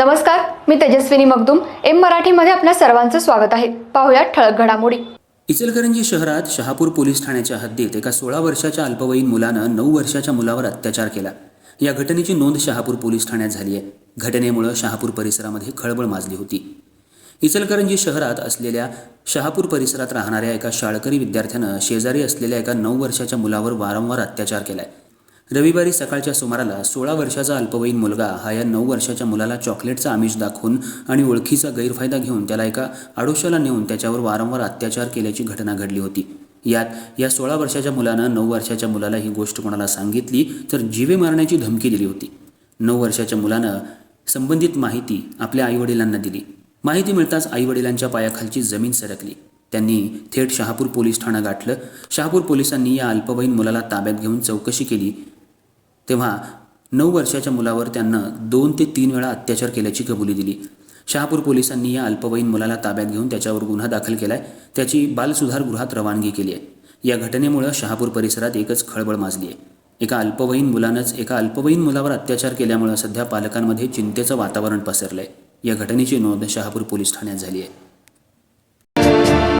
नमस्कार मी तेजस्विनी मगदुम. एम मराठीमध्ये आपल्या सर्वांचं स्वागत आहे. पाहुयात ठळक घडामोडी. इचलकरंजी शहरात शहापूर पोलीस ठाण्याच्या हद्दीत एका सोळा वर्षाच्या अल्पवयीन मुलानं नऊ वर्षाच्या मुलावर अत्याचार केला. या घटनेची नोंद शहापूर पोलीस ठाण्यात झाली आहे. घटनेमुळं शहापूर परिसरामध्ये खळबळ माजली होती. इचलकरंजी शहरात असलेल्या शहापूर परिसरात राहणाऱ्या एका शाळकरी विद्यार्थ्यानं शेजारी असलेल्या एका नऊ वर्षाच्या मुलावर वारंवार अत्याचार केलाय. रविवारी सकाळच्या सुमाराला सोळा वर्षाचा अल्पवयीन मुलगा हा या नऊ वर्षाच्या मुलाला चॉकलेटचा आमिष दाखवून आणि ओळखीचा गैरफायदा घेऊन त्याला एका आडोशाला नेऊन त्याच्यावर वारंवार अत्याचार केल्याची घटना घडली होती. यात या सोळा वर्षाच्या मुलानं नऊ वर्षाच्या मुलाला ही गोष्ट कोणाला सांगितली तर जीवे मारण्याची धमकी दिली होती. नऊ वर्षाच्या मुलानं संबंधित माहिती आपल्या आईवडिलांना दिली. माहिती मिळताच आईवडिलांच्या पायाखालची जमीन सरकली. त्यांनी थेट शहापूर पोलीस ठाणं गाठलं. शहापूर पोलिसांनी या अल्पवयीन मुलाला ताब्यात घेऊन चौकशी केली. तेव्हा नऊ वर्षाच्या मुलावर त्यांना दोन ते तीन वेळा अत्याचार केल्याची कबुली दिली. शहापूर पोलिसांनी या अल्पवयीन मुलाला ताब्यात घेऊन त्याच्यावर गुन्हा दाखल केलाय. त्याची बालसुधारगृहात रवानगी केली आहे. या घटनेमुळं शहापूर परिसरात एकच खळबळ माजली आहे. एका अल्पवयीन मुलानंच एका अल्पवयीन मुलावर अत्याचार केल्यामुळं सध्या पालकांमध्ये चिंतेचं वातावरण पसरलंय. या घटनेची नोंद शहापूर पोलीस ठाण्यात झाली आहे.